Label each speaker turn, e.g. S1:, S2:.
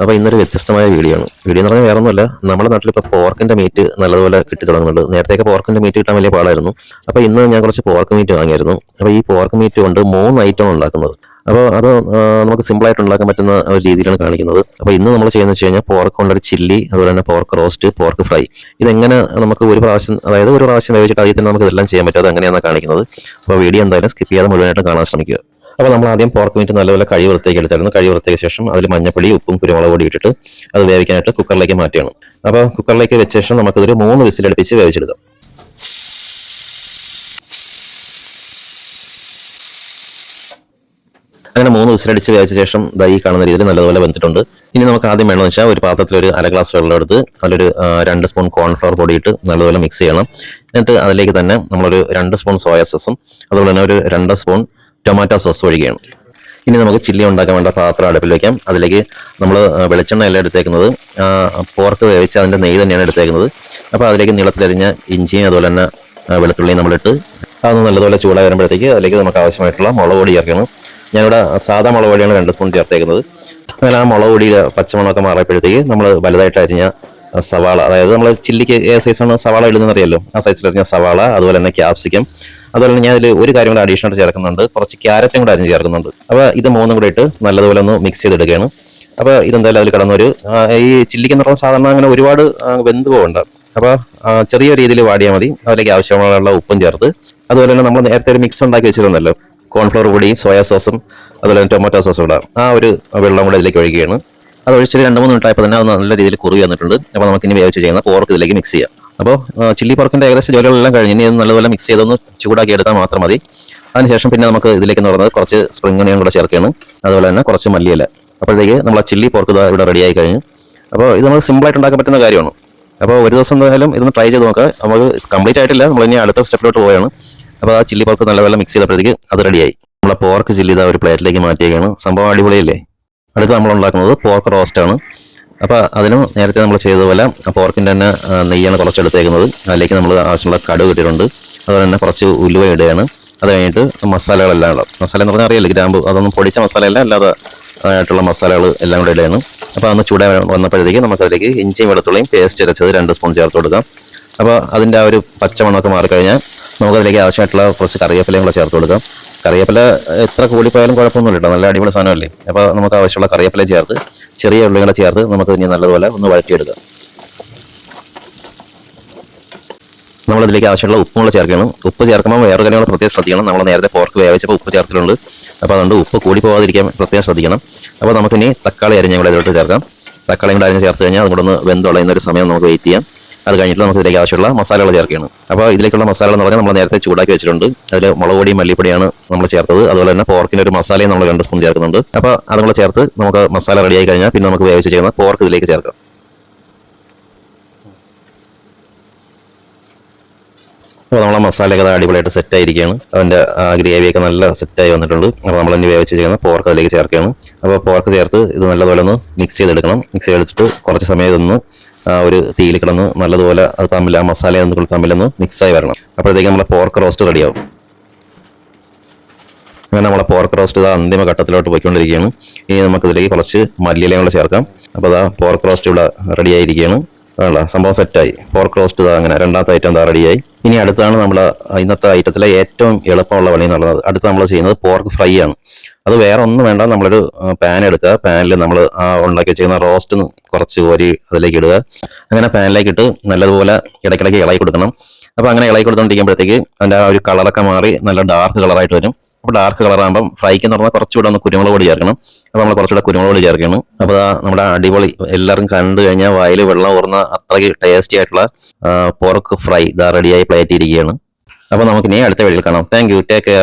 S1: അപ്പോൾ ഇന്നൊരു വ്യത്യസ്തമായ വീഡിയോ ആണ്. വീഡിയോ എന്ന് പറഞ്ഞാൽ വേറെ ഒന്നുമല്ല നമ്മുടെ നാട്ടിൽ ഇപ്പോൾ പോർക്കിന്റെ മീറ്റ് നല്ലതുപോലെ കിട്ടി തുടങ്ങുന്നുണ്ട്. നേരത്തെയൊക്കെ പോർക്കിന്റെ മീറ്റ് കിട്ടാൻ വലിയ പാടായിരുന്നു. അപ്പോൾ ഇന്ന് ഞാൻ കുറച്ച് പോർക്ക് മീറ്റ് വാങ്ങിയിരുന്നു അപ്പോൾ ഈ പോർക്ക് മീറ്റ് കൊണ്ട് മൂന്ന് ഐറ്റം ഉണ്ടാക്കുന്നത്. അപ്പോൾ അത് നമുക്ക് സിമ്പിൾ ആയിട്ട് ഉണ്ടാക്കാൻ പറ്റുന്ന ഒരു രീതിയിലാണ് കാണിക്കുന്നത്. അപ്പോൾ ഇന്ന് നമ്മൾ ചെയ്യുന്നത് വെച്ച് കഴിഞ്ഞാൽ പോർക്ക് കൊണ്ടൊരു ചില്ലി അതുപോലെ തന്നെ പോർക്ക് റോസ്റ്റ് പോർക്ക് ഫ്രൈ ഇതെങ്ങനെ നമുക്ക് ഒരു പ്രാവശ്യം അതായത് ഒരു പ്രാവശ്യം വേവിച്ചിട്ട് ആദ്യത്തിന് നമുക്ക് ഇതെല്ലാം ചെയ്യാൻ പറ്റും. അത് എങ്ങനെയാണ് കാണിക്കുന്നത്. അപ്പോൾ വീഡിയോ എന്തായാലും സ്കിപ്പ് ചെയ്യാതെ മുഴുവനായിട്ട് കാണാൻ ശ്രമിക്കുക. അപ്പോൾ നമ്മൾ ആദ്യം പോർക്ക് മീറ്റ് നല്ലപോലെ കഴി വൃത്തിയാക്കി എടുത്തായിരുന്നു കഴി വൃത്തിയാക്കിയ ശേഷം അതിൽ മഞ്ഞപ്പൊടി ഉപ്പും കുരുമുളക് പൊടി ഇട്ടിട്ട് അത് വേവിക്കാനായിട്ട് കുക്കറിലേക്ക് മാറ്റിയാണ് അപ്പോൾ കുക്കറിലേക്ക് വെച്ച ശേഷം നമുക്കിതൊരു മൂന്ന് വിസിലടുപ്പിച്ച് വേവിച്ചെടുക്കാം. അങ്ങനെ മൂന്ന് വിസിലടിച്ച് വേവിച്ച ശേഷം ദൈ കാണുന്ന രീതിയിൽ നല്ലതുപോലെ വെന്തിട്ടുണ്ട്. ഇനി നമുക്ക് ആദ്യം വേണമെന്ന് വെച്ചാൽ ഒരു പാത്രത്തിൽ ഒരു അര ഗ്ലാസ് വെള്ളം എടുത്ത് അതിലൊരു രണ്ട് സ്പൂൺ കോൺഫ്ലവർ പൊടിയിട്ട് നല്ലതുപോലെ മിക്സ് ചെയ്യണം. എന്നിട്ട് അതിലേക്ക് തന്നെ നമ്മളൊരു രണ്ട് സ്പൂൺ സോയ സോസും അതുപോലെ തന്നെ ഒരു രണ്ട് സ്പൂൺ ടൊമാറ്റോ സോസ് ഒഴിക്കുകയാണ് ഇനി നമുക്ക് ചില്ലി ഉണ്ടാക്കാൻ വേണ്ട പാത്രം അടുപ്പിൽ വെക്കാം. അതിലേക്ക് നമ്മൾ വെളിച്ചെണ്ണ എല്ലാം എടുത്തേക്കുന്നത് പോർക്ക് വേവിച്ച് അതിന്റെ നെയ്യ് തന്നെയാണ് എടുത്തേക്കുന്നത്. അപ്പോൾ അതിലേക്ക് നീളത്തിലരിഞ്ഞ ഇഞ്ചിയും അതുപോലെ തന്നെ വെളുത്തുള്ളിയും നമ്മളിട്ട് അതൊന്ന് നല്ലതുപോലെ ചൂടായി വരുമ്പോഴത്തേക്ക് അതിലേക്ക് നമുക്ക് ആവശ്യമായിട്ടുള്ള മുളക് പൊടി ചേർക്കണം. ഞാനിവിടെ സാധാ മുളക് പൊടിയാണ് രണ്ട് സ്പൂൺ ചേർത്തേക്കുന്നത്. അങ്ങനെ ആ മുളക് പൊടിയുടെ പച്ചമുളകൊക്കെ മാറിയപ്പോഴത്തേക്ക് നമ്മൾ വലുതായിട്ട് അരിഞ്ഞ സവാള അതായത് നമ്മൾ ചില്ലിക്ക് ഏ സൈസാണ് സവാള ഇടുന്നതെന്നറിയാലോ ആ സൈസിൽ സവാള അതുപോലെ തന്നെ ക്യാപ്സിക്കം അതുപോലെ തന്നെ ഞാൻ ഇതിൽ ഒരു കാര്യം കൂടെ അഡീഷണൽ ചേർക്കുന്നുണ്ട്. കുറച്ച് ക്യാരറ്റും കൂടെ അരിഞ്ഞ് ചേർക്കുന്നുണ്ട്. അപ്പോൾ ഇത് മൂന്നും കൂടെ ഇട്ട് നല്ലതുപോലെ ഒന്ന് മിക്സ് ചെയ്തെടുക്കുകയാണ്. അപ്പോൾ ഇതെന്തായാലും അതിൽ കടന്നൊരു ഈ ചില്ലിക്ക് എന്ന് പറഞ്ഞാൽ സാധാരണ അങ്ങനെ ഒരുപാട് വെന്ത് പോകണ്ട അപ്പോൾ ചെറിയ രീതിയിൽ വാടിയാൽ മതി. അതിലേക്ക് ആവശ്യമുള്ള ഉപ്പും ചേർത്ത്. അതുപോലെ തന്നെ നമ്മൾ നേരത്തെ ഒരു മിക്സ് ഉണ്ടാക്കി വെച്ചിരുന്നല്ലോ. കോൺഫ്ലവർ പൊടി സോയാ സോസും അതുപോലെ തന്നെ ടൊമാറ്റോ സോസും കൂടെ. ആ ഒരു വെള്ളം കൂടെ ഇതിലേക്ക് ഒഴിക്കുകയാണ്. അത് ഒഴിച്ചിട്ട് രണ്ട് മൂന്ന് മിനിറ്റ് ആയപ്പോൾ തന്നെ അത് നല്ല രീതിയിൽ കുറുകി വന്നിട്ടുണ്ട്. അപ്പോൾ നമുക്ക് ഇനി വേവിച്ച് ചെയ്യുന്ന പോർക്ക് ഇതിലേക്ക് മിക്സ് ചെയ്യാം. അപ്പോൾ ചില്ലി പോർക്കിന്റെ ഏകദേശം ജോലികളെല്ലാം കഴിഞ്ഞ് ഇനി നല്ലപോലെ മിക്സ് ചെയ്തൊന്ന് ചൂടാക്കി എടുത്താൽ മാത്രം മതി. അതിനുശേഷം പിന്നെ നമുക്ക് ഇതിലേക്ക് എന്ന് പറയുന്നത് കുറച്ച് സ്പ്രിംഗ് ഒനിയൻ കൂടെ ചേർക്കുകയാണ്. അതുപോലെ തന്നെ കുറച്ച് മല്ലിയില. അപ്പോഴത്തേക്ക് നമ്മൾ ചില്ലി പോർക്ക് ഇവിടെ റെഡിയായി കഴിഞ്ഞു. അപ്പോൾ ഇത് നമുക്ക് സിമ്പിളായിട്ട് ഉണ്ടാക്കാൻ പറ്റുന്ന കാര്യമാണ്. അപ്പോൾ ഒരു ദിവസം എന്തായാലും ഇതൊന്ന് ട്രൈ ചെയ്ത് നോക്കാം. നമുക്ക് കംപ്ലീറ്റ് ആയിട്ടില്ല. നമ്മൾ ഇനി അടുത്ത സ്റ്റെപ്പിലോട്ട് പോവുകയാണ്. അപ്പോൾ ആ ചില്ലി പോർക്ക് നല്ലപോലെ മിക്സ് ചെയ്തപ്പോഴത്തേക്ക് അത് റെഡിയായി നമ്മളെ പോർക്ക് ചില്ലി ഇതാ ഒരു പ്ലേറ്റിലേക്ക് മാറ്റിയേക്കാണ്. സംഭവം അടിപൊളിയല്ലേ? അടുത്ത് നമ്മൾ ഉണ്ടാക്കുന്നത് പോർക്ക് റോസ്റ്റാണ് അപ്പോൾ അതിനും നേരത്തെ നമ്മൾ ചെയ്തതുപോലെ പോർക്കിന്റെ തന്നെ നെയ്യാണ് കുറച്ച് എടുത്തേക്കുന്നത് അതിലേക്ക് നമ്മൾ ആവശ്യമുള്ള കടുക് ഇട്ടിട്ടുണ്ട്. അതുപോലെ തന്നെ കുറച്ച് ഉലുവ ഇടുകയാണ്. അത് കഴിഞ്ഞിട്ട് മസാലകളെല്ലാം ഉള്ളത് മസാല എന്ന് പറഞ്ഞാൽ അറിയില്ല ഗ്രാമ്പ്. അതൊന്നും പൊടിച്ച മസാലയല്ല അല്ലാതെ ആയിട്ടുള്ള മസാലകൾ എല്ലാം കൂടെ ഇടുകയാണ്. അപ്പോൾ അന്ന് ചൂടാൻ വന്നപ്പോഴത്തേക്ക് നമുക്കതിലേക്ക് ഇഞ്ചിയും വെളുത്തുള്ളിയും പേസ്റ്റ് അരച്ചത് രണ്ട് സ്പൂൺ ചേർത്ത് കൊടുക്കാം. അപ്പോൾ അതിന്റെ ആ ഒരു പച്ചമണമൊക്കെ മാറിക്കഴിഞ്ഞാൽ നമുക്കതിലേക്ക് ആവശ്യമായിട്ടുള്ള കുറച്ച് കറിവേപ്പിലയും കൂടെ ചേർത്ത് കൊടുക്കാം. കറിവേപ്പില എത്ര കൂടിപ്പോയാലും കുഴപ്പമൊന്നുമില്ല കേട്ടോ നല്ല അടിപൊളി സാധനമല്ലേ? അപ്പോൾ നമുക്ക് ആവശ്യമുള്ള കറിവേപ്പില ചേർത്ത് ചെറിയ ഉള്ളികളെ ചേർത്ത് നമുക്ക് ഇനി നല്ലതുപോലെ ഒന്ന് വഴറ്റിയെടുക്കാം. നമ്മളതിലേക്ക് ആവശ്യമുള്ള ഉപ്പും കൂടെ ചേർക്കണം ഉപ്പ് ചേർക്കുമ്പോൾ വേറെ കാര്യങ്ങൾ പ്രത്യേകം ശ്രദ്ധിക്കണം. നമ്മൾ നേരത്തെ പോർക്ക് വേവിച്ചപ്പോൾ ഉപ്പ് ചേർത്തിട്ടുണ്ട്. അപ്പോൾ അതുകൊണ്ട് ഉപ്പ് കൂടി പോകാതിരിക്കാൻ പ്രത്യേകം ശ്രദ്ധിക്കണം. അപ്പോൾ നമുക്കിനി തക്കാളി അരിഞ്ഞ കൂടെ ഇതിലോട്ട് ചേർക്കാം. തക്കാളി കൂടെ അരിഞ്ഞ് ചേർത്ത് കഴിഞ്ഞാൽ അതുകൂടെ ഒന്ന് ഒരു സമയം നമുക്ക് വെയിറ്റ് ചെയ്യാം. അത് കഴിഞ്ഞിട്ട് നമുക്ക് ഇതിലേക്ക് ആവശ്യമുള്ള മസാലകൾ ചേർക്കുകയാണ്. അപ്പോൾ ഇതിലേക്കുള്ള മസാല എന്ന് പറഞ്ഞാൽ നമ്മൾ നേരത്തെ ചൂടാക്കി വെച്ചിട്ടുണ്ട്. അതിൽ മുളക് പൊടിയും മല്ലിപ്പൊടിയാണ് നമ്മൾ ചേർത്തത്. അതുപോലെ തന്നെ പോർക്കിന്റെ ഒരു മസാലയും നമ്മൾ രണ്ട് സ്പൂൺ ചേർക്കുന്നുണ്ട്. അപ്പോൾ അതും ചേർത്ത് നമുക്ക് മസാല റെഡിയായി കഴിഞ്ഞാൽ പിന്നെ നമുക്ക് വേവിച്ച് ചെയ്യുന്ന പോർക്ക് ഇതിലേക്ക് ചേർക്കാം. അപ്പോൾ നമ്മളെ മസാലയൊക്കെ അടിപൊളിയായിട്ട് സെറ്റ് ആയിരിക്കുകയാണ്. അതിന്റെ ഗ്രേവിയൊക്കെ നല്ല സെറ്റായി വന്നിട്ടുണ്ട്. അപ്പോൾ നമ്മൾ ഇനി വേവിച്ച് ചെയ്യുന്ന പോർക്ക് അതിലേക്ക് ചേർക്കുകയാണ്. അപ്പോൾ പോർക്ക് ചേർത്ത് ഇത് നല്ലതുപോലെ ഒന്ന് മിക്സ് ചെയ്തെടുക്കണം. മിക്സ് ചെയ്തെടുത്തിട്ട് കുറച്ച് സമയം ഇതൊന്ന് ഒരു തീയിൽ കിടന്ന്. നല്ലതുപോലെ അത് തമ്മിൽ ആ മസാല തമ്മിലൊന്ന് മിക്സായി വരണം. അപ്പോഴത്തേക്ക് നമ്മളെ പോർക്ക് റോസ്റ്റ് റെഡിയാവും. അങ്ങനെ നമ്മളെ പോർക്ക് റോസ്റ്റ് ഇതാ അന്തിമ ഘട്ടത്തിലോട്ട് പോയിക്കൊണ്ടിരിക്കുകയാണ്. ഇനി നമുക്കിതിലേക്ക് കുറച്ച് മല്ലിയിലയും കൂടെ ചേർക്കാം. അപ്പോൾ അതാ പോർക്ക് റോസ്റ്റ് ഇവിടെ റെഡി ആയിരിക്കുകയാണ്. വേണ്ട സംഭവം സെറ്റായി പോർക്ക് റോസ്റ്റ് ഇതാ അങ്ങനെ രണ്ടാമത്തെ ഐറ്റം ഇതാ റെഡിയായി ഇനി അടുത്താണ് നമ്മൾ ഇന്നത്തെ ഐറ്റത്തിലെ ഏറ്റവും എളുപ്പമുള്ള പണി എന്നുള്ളത് അടുത്ത് നമ്മൾ ചെയ്യുന്നത് പോർക്ക് ഫ്രൈ ആണ്. അത് വേറെ ഒന്നും വേണ്ട. നമ്മളൊരു പാൻ എടുക്കുക. പാനിൽ നമ്മൾ ഉണ്ടാക്കി ചെയ്യുന്ന റോസ്റ്റ് കുറച്ച് കോരി അതിലേക്ക് ഇടുക. അങ്ങനെ പാനിലേക്ക് ഇട്ട് നല്ലതുപോലെ ഇടയ്ക്കിടയ്ക്ക് ഇളകി കൊടുക്കണം. അപ്പോൾ അങ്ങനെ ഇളകി കൊടുത്തോണ്ടിരിക്കുമ്പോഴത്തേക്ക് അതിന്റെ ആ ഒരു കളറൊക്കെ മാറി നല്ല ഡാർക്ക് കളറായിട്ട് വരും. അപ്പോൾ ഡാർക്ക് കളറാകുമ്പം ഫ്രൈക്ക് എന്ന് പറഞ്ഞാൽ കുറച്ചുകൂടെ ഒന്ന് കുരുമുളക് പൊടി ചേർക്കണം. അപ്പോൾ നമ്മൾ കുറച്ചുകൂടെ കുരുമുളക് പൊടി ചേർക്കണം അപ്പോൾ നമ്മുടെ അടിപൊളി എല്ലാവരും കണ്ടു കഴിഞ്ഞാൽ വായിൽ വെള്ളം ഓർന്ന അത്രയ്ക്ക് ടേസ്റ്റി ആയിട്ടുള്ള പോർക്ക് ഫ്രൈ ഇതാ റെഡിയായി പ്ലേറ്റ് ഇരിക്കുകയാണ്. അപ്പോൾ നമുക്ക് ഇനി അടുത്ത വഴിയിൽ കാണാം. Thank you take care